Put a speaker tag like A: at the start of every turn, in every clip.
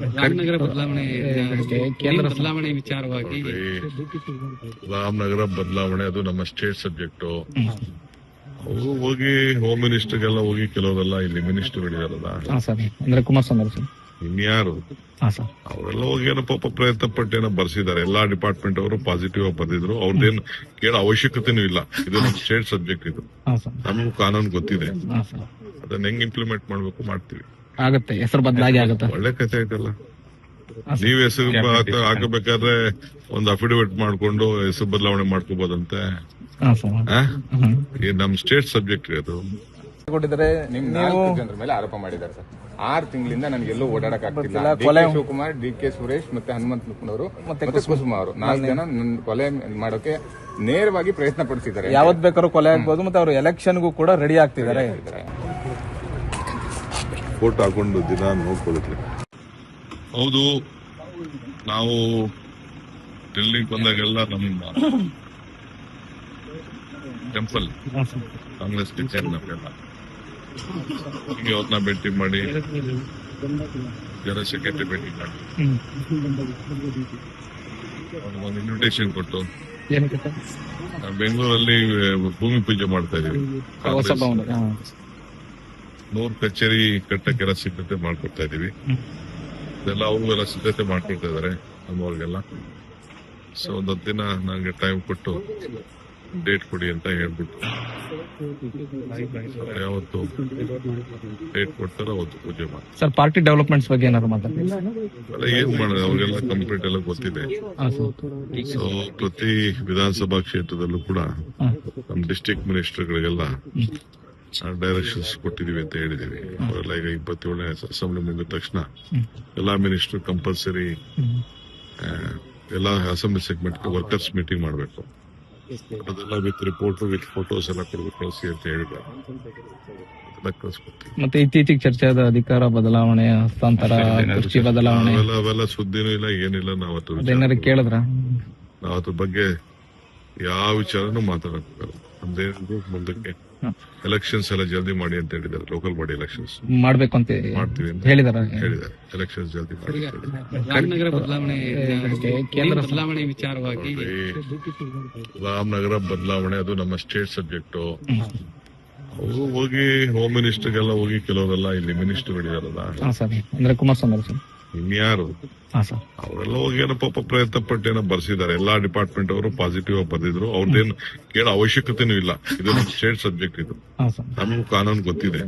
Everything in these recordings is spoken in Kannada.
A: ರಾಮನಗರ ಬದಲಾವಣೆ
B: ಕೇಂದ್ರ
A: ಬದಲಾವಣೆ ವಿಚಾರವಾಗಿ
C: ರಾಮನಗರ ಬದಲಾವಣೆ ಅದು ನಮ್ಮ ಸ್ಟೇಟ್ ಸಬ್ಜೆಕ್ಟ್. ಅವರು ಹೋಗಿ ಹೋಮ್ ಮಿನಿಸ್ಟರ್ಗೆಲ್ಲ ಹೋಗಿ ಕೆಲವರೆಲ್ಲ ಇಲ್ಲಿ ಮಿನಿಸ್ಟರ್
B: ಹೇಳಿದಾರಲ್ಲ ಅಂದ್ರೆ ಕುಮಾರಸ್ವಾಮಿ ಸರ್.
C: ಇನ್ಯಾರು ಅವರೆಲ್ಲ ಹೋಗಿ ಏನೋ ಪಾಪ ಪ್ರಯತ್ನ ಪಟ್ಟು ಏನೋ ಬರ್ಸಿದ್ದಾರೆ. ಎಲ್ಲಾ ಡಿಪಾರ್ಟ್ಮೆಂಟ್ ಅವರು ಪಾಸಿಟಿವ್ ಆಗಿ ಬಂದಿದ್ರು. ಅವ್ರದ್ದೇನು ಕೇಳೋ ಅವಶ್ಯಕತೆನೂ ಇಲ್ಲ. ಇದು ನಮ್ಮ ಸ್ಟೇಟ್ ಸಬ್ಜೆಕ್ಟ್ ಇದು. ನಮಗೂ ಕಾನೂನು ಗೊತ್ತಿದೆ. ಅದನ್ನ ಹೆಂಗ್ ಇಂಪ್ಲಿಮೆಂಟ್ ಮಾಡ್ಬೇಕು ಮಾಡ್ತೀವಿ.
B: ಆಗತ್ತೆ ಹೆಸರು ಬದಲಾಗಿ ಆಗುತ್ತೆ.
C: ಒಳ್ಳೆ ಕಥೆ ಆಯ್ತಲ್ಲ ನೀವ್ ಹೆಸರು ಹಾಕ- ಹಾಕಬೇಕಾದ್ರೆ ಒಂದು ಅಫಿಡವಿಟ್ ಮಾಡ್ಕೊಂಡು ಹೆಸರು ಬದಲಾವಣೆ ಮಾಡ್ಕೋಬಹುದಂತೆ
B: ಹಾ ಸರ್
C: ಈ ನಮ್ ಸ್ಟೇಟ್ ಸಬ್ಜೆಕ್ಟ್ ಅದು.
D: ಕೊಟ್ಟಿದ್ದಾರೆ. ನಿಮ್ ನಾಲ್ಕು ಜನರ ಮೇಲೆ ಆರೋಪ ಮಾಡಿದ್ದಾರೆ ಸರ್. ಆರು ತಿಂಗಳಿಂದ ನನಗೆ ಎಲ್ಲೂ ಓಡಾಡಕ್ ಆಗ್ತಿಲ್ಲ. ಕೊಲೆ ಶಿವಕುಮಾರ್ ಡಿ ಕೆ ಸುರೇಶ್ ಮತ್ತೆ ಹನುಮಂತ ಮುಕ್ಕನವರು ಮತ್ತೆ ಕುಸುಮ. ಅವರು. ನಾಲ್ಕು ಜನ. ನನ್ನ ಕೊಲೆ ಮಾಡೋಕೆ ನೇರವಾಗಿ ಪ್ರಯತ್ನ ಪಡಿಸಿದ್ದಾರೆ
E: ಯಾವತ್ ಬೇಕಾದ್ರೂ ಕೊಲೆ ಆಗ್ಬೋದು ಮತ್ತೆ ಅವರು ಎಲೆಕ್ಷನ್ಗೂ ಕೂಡ ರೆಡಿ ಆಗ್ತಿದ್ದಾರೆ.
C: ಫೋಟೋ ಹಾಕೊಂಡು ದಿನ ನೋಡ್ಕೊಳ್ಳುತ್ತೆ ಹೌದು. ನಾವು ಡೆಲ್ಲಿಗೆ ಬಂದಾಗೆಲ್ಲ ನಮ್ಮ ಟೆಂಪಲ್ ಕಾಂಗ್ರೆಸ್ ನಮ್ಗೆಲ್ಲ ಹೀಗೆ ಅವ್ರನ್ನ ಭೇಟಿ ಮಾಡಿ ಜನರಲ್ ಸೆಕ್ರೆಟರಿ ಭೇಟಿ ಮಾಡಿ. ಒಂದು ಇನ್ವಿಟೇಷನ್ ಕೊಟ್ಟು
B: ಸರ್?
C: ಬೆಂಗಳೂರಲ್ಲಿ ಭೂಮಿ ಪೂಜೆ ಮಾಡ್ತಾ ಇದೀವಿ. ನೂರ್ ಕಚೇರಿ ಕಟ್ಟಕ್ಕೆಲ್ಲ ಸಿದ್ಧತೆ ಮಾಡ್ಕೊಡ್ತಾ ಇದೀವಿ.
B: ಅದೆಲ್ಲ
C: ಇದೆಲ್ಲ ಅವ್ರಿಗೆಲ್ಲ ಸಿದ್ಧತೆ ಮಾಡ್ಕೊಡ್ತಾ ಇದಾರೆ ನಮ್ಮವ್ರಿಗೆಲ್ಲ. ಸೊ ಒಂದ್ ಹತ್ತು ದಿನ ನಂಗೆ ಟೈಮ್ ಕೊಟ್ಟು ಡೇಟ್ ಕೊಡಿ ಅಂತ ಹೇಳ್ಬಿಟ್ಟು. ಯಾವತ್ತು ಡೇಟ್ ಕೊಡ್ತಾರೋ ಅವತ್ತು ಪೂಜೆ ಮಾಡಿ
B: ಸರ್ ಪಾರ್ಟಿ ಡೆವಲಪ್ಮೆಂಟ್ಸ್ ಬಗ್ಗೆ ಏನಾದ್ರು ಮಾತಾಡ್ತೀವಿ
C: ಏನ್ ಮಾಡೋದು? ಅವ್ರಿಗೆಲ್ಲ ಕಂಪ್ಲೀಟ್ ಎಲ್ಲ ಗೊತ್ತಿದೆ. ಸೊ ಪ್ರತಿ ವಿಧಾನಸಭಾ ಕ್ಷೇತ್ರದಲ್ಲೂ ಕೂಡ ನಮ್ಮ ಡಿಸ್ಟ್ರಿಕ್ಟ್ ಮಿನಿಸ್ಟರ್ಗಳಿಗೆಲ್ಲ ಡೈರೆಕ್ಷನ್ಸ್ ಕೊಟ್ಟಿದೀವಿ ಅಂತ ಹೇಳಿದೀವಿ ಅವರೆಲ್ಲ ಈಗ ಇಪ್ಪತ್ತೇಳನೇ ಅಸೆಂಬ್ಲಿ ಮುಗಿದ ತಕ್ಷಣ ಎಲ್ಲಾ ಮಿನಿಸ್ಟರ್ ಕಂಪಲ್ಸರಿ ಎಲ್ಲಾ ಅಸೆಂಬ್ಲಿ ಸೆಗ್ಮೆಂಟ್ ವರ್ಕರ್ಸ್ ಮೀಟಿಂಗ್ ಮಾಡಬೇಕು. ಅದೆಲ್ಲ ವಿತ್ ರಿಪೋರ್ಟ್ ವಿತ್ ಫೋಟೋಸ್ ಎಲ್ಲ ಕೊಡ್ಬೇಕು ಕಳಿಸಿ ಅಂತ ಕಳ್ಸ್ಕೊಡ್ತೀವಿ.
B: ಮತ್ತೆ ಇತ್ತೀಚೆಗೆ ಚರ್ಚೆ ಆದ ಅಧಿಕಾರ ಬದಲಾವಣೆ ಹಸ್ತಾಂತರ ಕೃಷಿ ಬದಲಾವಣೆ.
C: ಅವೆಲ್ಲ ಸುದ್ದಿನೂ ಇಲ್ಲ ಏನಿಲ್ಲ ನಾವು ಅದ್ರ
B: ಕೇಳಿದ್ರ?
C: ನಾವು ಅದ್ರ ಬಗ್ಗೆ ಯಾವ ವಿಚಾರನೂ ಮಾತಾಡಕ್ಕಾಗಲ್ಲ ಮುಂದಕ್ಕೆ ಎಲೆಕ್ಷನ್ಸ್ ಎಲ್ಲ ಜಲ್ದಿ ಮಾಡಿ ಅಂತ ಹೇಳಿದ್ದಾರೆ ಲೋಕಲ್ ಬಾಡಿ ಎಲೆಕ್ಷನ್ಸ್
B: ಮಾಡ್ಬೇಕು ಅಂತ
C: ಮಾಡ್ತೀವಿ ಅಂತ
B: ಹೇಳಿದಾರ.
C: ಹೇಳಿದ್ದಾರೆ ಎಲೆಕ್ಷನ್ಸ್ ಜಲ್ದಿ ಮಾಡಿ.
A: ರಾಮನಗರ ಬದಲಾವಣೆ
B: ಕೇಂದ್ರ
A: ಬದಲಾವಣೆ ವಿಚಾರವಾಗಿ
C: ರಾಮನಗರ ಬದಲಾವಣೆ ಅದು ನಮ್ಮ ಸ್ಟೇಟ್ ಸಬ್ಜೆಕ್ಟ್ ಅವರು ಹೋಗಿ ಹೋಮ್ ಮಿನಿಸ್ಟರ್ಗೆಲ್ಲ ಹೋಗಿ ಕೆಲವರೆಲ್ಲ ಇಲ್ಲಿ ಮಿನಿಸ್ಟರ್
B: ಹೇಳಿದಾರಲ್ಲ ಅಂದ್ರೆ ಕುಮಾರಸ್ವಾಮಿ ಅವರು ಸರ್.
C: ಇನ್ಯಾರು? ಅವರೆಲ್ಲ ಹೋಗಿ ಏನೋ ಪಾಪ ಪ್ರಯತ್ನ ಪಟ್ಟು ಏನೋ ಬರ್ಸಿದ್ದಾರೆ. ಎಲ್ಲಾ ಡಿಪಾರ್ಟ್ಮೆಂಟ್ ಅವರು ಪಾಸಿಟಿವ್ ಆಗಿ ಬಂದಿದ್ರು ಅವ್ರದ್ದೇನು ಕೇಳೋ ಅವಶ್ಯಕತೆನೂ ಇಲ್ಲ. ಇದೊಂದು ಸ್ಟೇಟ್ ಸಬ್ಜೆಕ್ಟ್ ಇದು. ನಮಗೂ ಕಾನೂನು ಗೊತ್ತಿದೆ.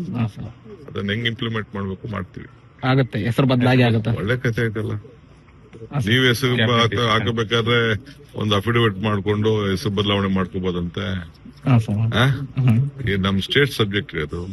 C: ಅದನ್ನ ಹೆಂಗ್ ಇಂಪ್ಲಿಮೆಂಟ್ ಮಾಡ್ಬೇಕು ಮಾಡ್ತೀವಿ.
B: ಆಗುತ್ತೆ ಹೆಸರು ಬದಲಾಗಿ ಆಗುತ್ತೆ.
C: ಒಳ್ಳೆ ಕಥೆ ಆಯ್ತಲ್ಲ ನೀವ್ ಹೆಸರು ಹಾಕ- ಹಾಕಬೇಕಾದ್ರೆ ಒಂದು ಅಫಿಡವಿಟ್ ಮಾಡ್ಕೊಂಡು ಹೆಸರು ಬದಲಾವಣೆ ಮಾಡ್ಕೋಬಹುದಂತೆ ನಮ್ ಸ್ಟೇಟ್ ಸಬ್ಜೆಕ್ಟ್ ಅದು.